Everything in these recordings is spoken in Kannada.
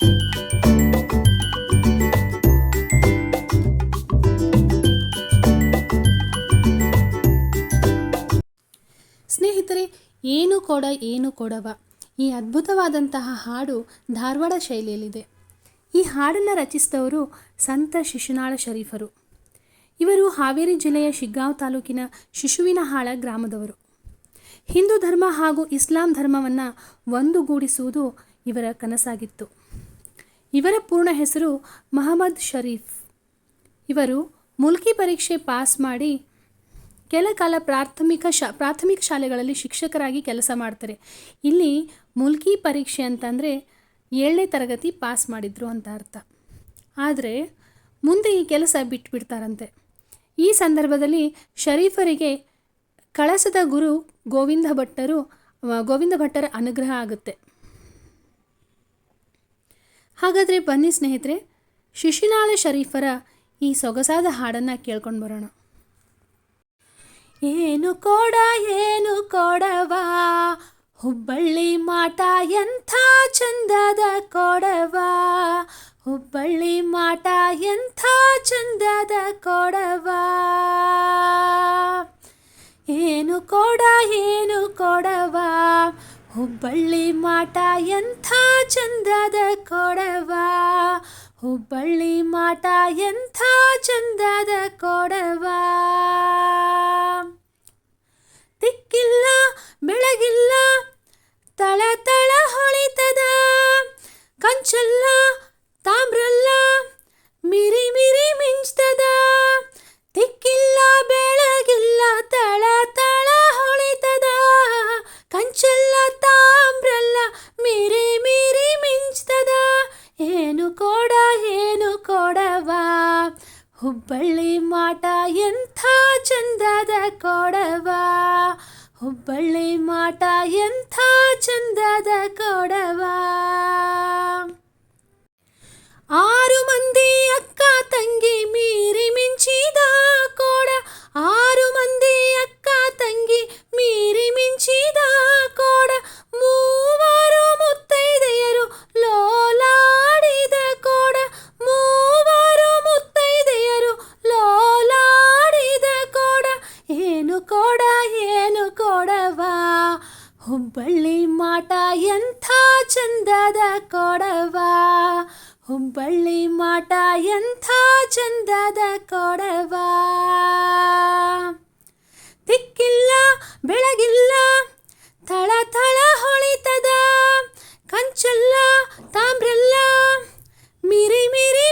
ಸ್ನೇಹಿತರೆ, ಏನು ಕೊಡ, ಏನು ಕೊಡವ. ಈ ಅದ್ಭುತವಾದಂತಹ ಹಾಡು ಧಾರವಾಡ ಶೈಲಿಯಲ್ಲಿದೆ. ಈ ಹಾಡನ್ನು ರಚಿಸಿದವರು ಸಂತ ಶಿಶುನಾಳ ಶರೀಫರು. ಇವರು ಹಾವೇರಿ ಜಿಲ್ಲೆಯ ಶಿಗ್ಗಾಂವ್ ತಾಲೂಕಿನ ಶಿಶುವಿನಹಾಳ ಗ್ರಾಮದವರು. ಹಿಂದೂ ಧರ್ಮ ಹಾಗೂ ಇಸ್ಲಾಂ ಧರ್ಮವನ್ನು ಒಂದುಗೂಡಿಸುವುದು ಇವರ ಕನಸಾಗಿತ್ತು. ಇವರ ಪೂರ್ಣ ಹೆಸರು ಮಹಮ್ಮದ್ ಶರೀಫ್. ಇವರು ಮುಲ್ಕಿ ಪರೀಕ್ಷೆ ಪಾಸ್ ಮಾಡಿ ಕೆಲ ಕಾಲ ಪ್ರಾಥಮಿಕ ಶಾ, ಪ್ರಾಥಮಿಕ ಶಾಲೆಗಳಲ್ಲಿ ಶಿಕ್ಷಕರಾಗಿ ಕೆಲಸ ಮಾಡ್ತಾರೆ. ಇಲ್ಲಿ ಮುಲ್ಕಿ ಪರೀಕ್ಷೆ ಅಂತಂದರೆ ಏಳನೇ ತರಗತಿ ಪಾಸ್ ಮಾಡಿದ್ರು ಅಂತ ಅರ್ಥ. ಆದರೆ ಮುಂದೆ ಈ ಕೆಲಸ ಬಿಟ್ಬಿಡ್ತಾರಂತೆ. ಈ ಸಂದರ್ಭದಲ್ಲಿ ಶರೀಫರಿಗೆ ಕಳಸದ ಗುರು ಗೋವಿಂದ ಭಟ್ಟರು ಗೋವಿಂದ ಭಟ್ಟರ ಅನುಗ್ರಹ ಆಗುತ್ತೆ. ಹಾಗಾದರೆ ಬನ್ನಿ ಸ್ನೇಹಿತರೆ, ಶಿಶಿನಾಳ ಶರೀಫರ ಈ ಸೊಗಸಾದ ಹಾಡನ್ನು ಕೇಳ್ಕೊಂಡು ಬರೋಣ. ಏನು ಕೊಡ, ಏನು ಕೊಡವ, ಹುಬ್ಬಳ್ಳಿ ಮಾಟ ಎಂಥ ಚಂದದ ಕೊಡವ, ಹುಬ್ಬಳ್ಳಿ ಮಾಟ ಎಂಥ ಚಂದದ ಕೊಡವ. ಏನು ಕೊಡ, ಏನು ಹುಬ್ಬಳ್ಳಿ ಮಾಟ ಎಂಥ ಚಂದದ ಕೊಡವಾ ಹುಬ್ಬಳ್ಳಿ ಮಾಟ ಎಂಥ ಚಂದದ ಕೊಡವಾ ಹುಬ್ಬಳ್ಳಿ ಕೋಡ, ಏನು ಕೊಡವಾ? ಹುಬ್ಬಳ್ಳಿ ಮಾಟ ಎಂಥ ಚಂದದ ಕೊಡವಾ? ಹುಬ್ಬಳ್ಳಿ ಮಾಟ ಎಂಥ ಚಂದದ ಕೊಡವಾ? ತಿಕ್ಕಿಲ್ಲ ಬೆಳಗಿಲ್ಲ ತಳ ತಳ ಹೊಳಿತದ. ಕಂಚಲ್ಲ, ತಾಮ್ರಲ್ಲ, ಮಿರಿ ಮಿರಿ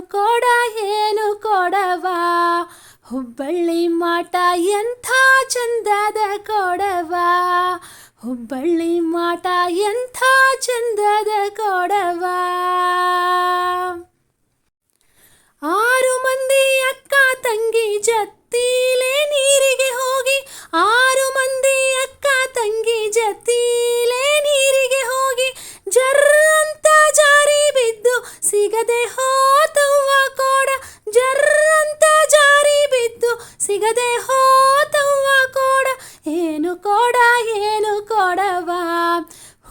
ಕೊಡ ಏನು ಕೊಡವಾ? ಹುಬ್ಬಳ್ಳಿ ಮಾಟ ಎಂಥ ಚಂದದ ಕೊಡವಾ? ಹುಬ್ಬಳ್ಳಿ ಮಾಟ ಎಂಥ ಚಂದದ ಕೊಡವಾ?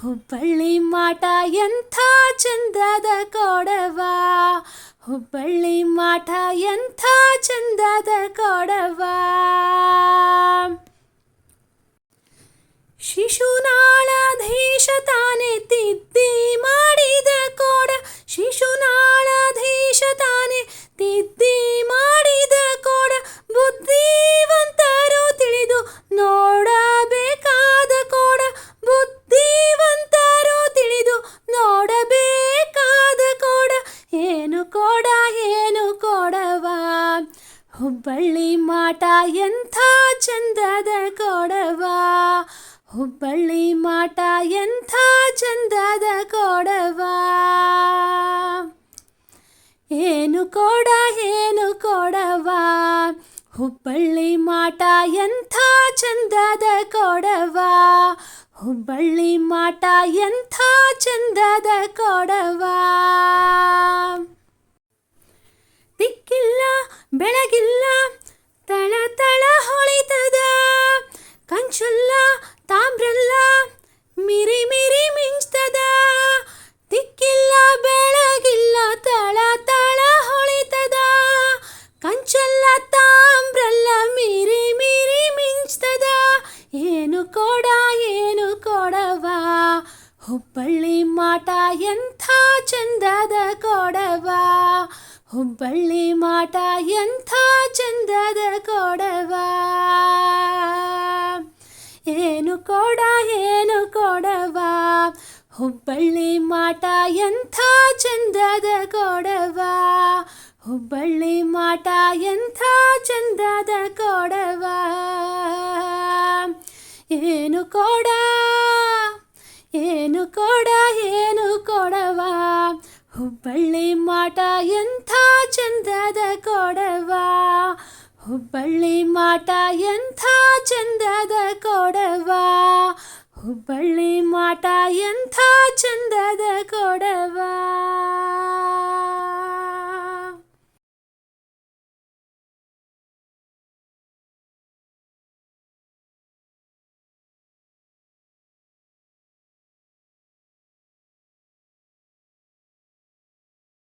ಹುಬ್ಬಳ್ಳಿ ಮಾಟ ಎಂಥ ಚಂದದ ಕೊಡವಾ? ಹುಬ್ಬಳ್ಳಿ ಮಾಟ ಎಂಥ ಚಂದದ ಕೊಡವಾ? ಶಿಶುನಾಳಧೀಶ ತಾನೆ ತಿದ್ದಿ ಮಾಡಿದ ಕೋಡ. ಶಿಶುನಾಳಧೀಶ ತಾನೆ ತಿದ್ದಿ ಮಾಡಿದ ಕೋಡ. ಬುದ್ಧಿವಂತರು ಹುಬ್ಬಳ್ಳಿ ಮಾಟ ಎಂಥ ಚಂದದ ಕೊಡವ? ಹುಬ್ಬಳ್ಳಿ ಮಾಟ ಎಂಥ ಚಂದದ ಕೊಡವ? ಏನು ಕೊಡ, ಏನು ಕೊಡವ? ಹುಬ್ಬಳ್ಳಿ ಮಾಟ ಎಂಥ ಚಂದದ ಕೊಡವ? ಹುಬ್ಬಳ್ಳಿ ಮಾಟ ಎಂಥ ಚಂದದ ಕೊಡವಾ? ತಿಕ್ಕ ಬೆಳಗಿಲ್ಲ, ತಳ ತಳ ಹೊಳಿತದ. ಕಂಚಲ್ಲ, ತಾಮ್ರಲ್ಲ, ಮಿರಿ ಮಿರಿ ಮಿಂಚ್ತದ. ದಿಕ್ಕಿಲ್ಲ ಬೆಳಗಿಲ್ಲ, ತಳ ತಳ ಹೊಳಿತದ. ಕಂಚಲ್ಲ, ತಾಮ್ರಲ್ಲ, ಮಿರಿ ಮಿರಿ ಮಿಂಚ್ತದ. ಏನು ಕೊಡ, ಏನು ಕೊಡವಾ. ಹುಬ್ಬಳ್ಳಿ ಹುಬ್ಬಳ್ಳಿ ಮಾಟ ಎಂಥ ಚಂದದ ಕೊಡವ? ಏನು ಕೊಡ, ಏನು ಕೊಡವ? ಹುಬ್ಬಳ್ಳಿ ಮಾಟ ಎಂಥ ಚಂದದ ಕೊಡವ? ಹುಬ್ಬಳ್ಳಿ ಮಾಟ ಎಂಥ ಚಂದದ ಕೊಡವ? ಏನು ಕೊಡ ಏನು ಕೊಡ, ಏನು ಕೊಡವ? ಹುಬ್ಬಳ್ಳಿ ಮಾಟ ಎಂಥ ಚಂದದ ಕೊಡವ. ಹುಬ್ಬಳ್ಳಿ ಮಾಟ ಎಂಥ ಚಂದದ ಕೊಡವ. ಹುಬ್ಬಳ್ಳಿ ಮಾಟ ಎಂಥ ಚಂದದ ಕೊಡವ.